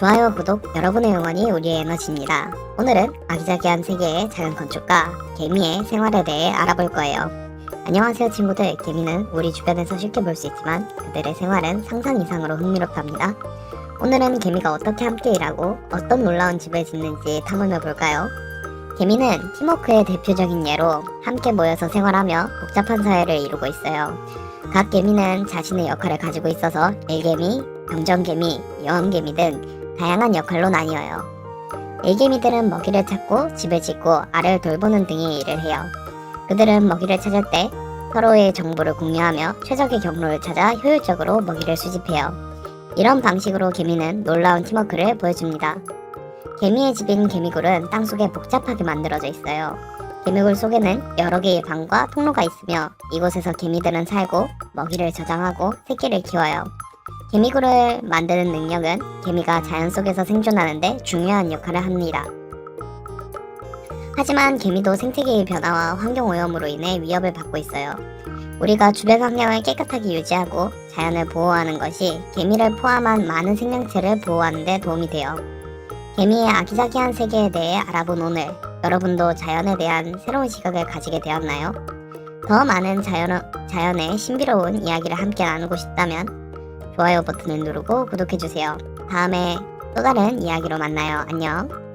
좋아요, 구독, 여러분의 응원이 우리의 에너지입니다. 오늘은 아기자기한 세계의 작은 건축가 개미의 생활에 대해 알아볼 거예요. 안녕하세요 친구들, 개미는 우리 주변에서 쉽게 볼 수 있지만 그들의 생활은 상상 이상으로 흥미롭답니다. 오늘은 개미가 어떻게 함께 일하고 어떤 놀라운 집을 짓는지 탐험해 볼까요? 개미는 팀워크의 대표적인 예로 함께 모여서 생활하며 복잡한 사회를 이루고 있어요. 각 개미는 자신의 역할을 가지고 있어서 일개미, 병정개미, 여왕개미 등 다양한 역할로 나뉘어요. 일개미들은 먹이를 찾고 집을 짓고 알을 돌보는 등의 일을 해요. 그들은 먹이를 찾을 때 서로의 정보를 공유하며 최적의 경로를 찾아 효율적으로 먹이를 수집해요. 이런 방식으로 개미는 놀라운 팀워크를 보여줍니다. 개미의 집인 개미굴은 땅속에 복잡하게 만들어져 있어요. 개미굴 속에는 여러 개의 방과 통로가 있으며 이곳에서 개미들은 살고 먹이를 저장하고 새끼를 키워요. 개미굴을 만드는 능력은 개미가 자연 속에서 생존하는데 중요한 역할을 합니다. 하지만 개미도 생태계의 변화와 환경 오염으로 인해 위협을 받고 있어요. 우리가 주변 환경을 깨끗하게 유지하고 자연을 보호하는 것이 개미를 포함한 많은 생명체를 보호하는 데 도움이 돼요. 개미의 아기자기한 세계에 대해 알아본 오늘, 여러분도 자연에 대한 새로운 시각을 가지게 되었나요? 더 많은 자연, 자연의 신비로운 이야기를 함께 나누고 싶다면 좋아요 버튼을 누르고 구독해주세요. 다음에 또 다른 이야기로 만나요. 안녕.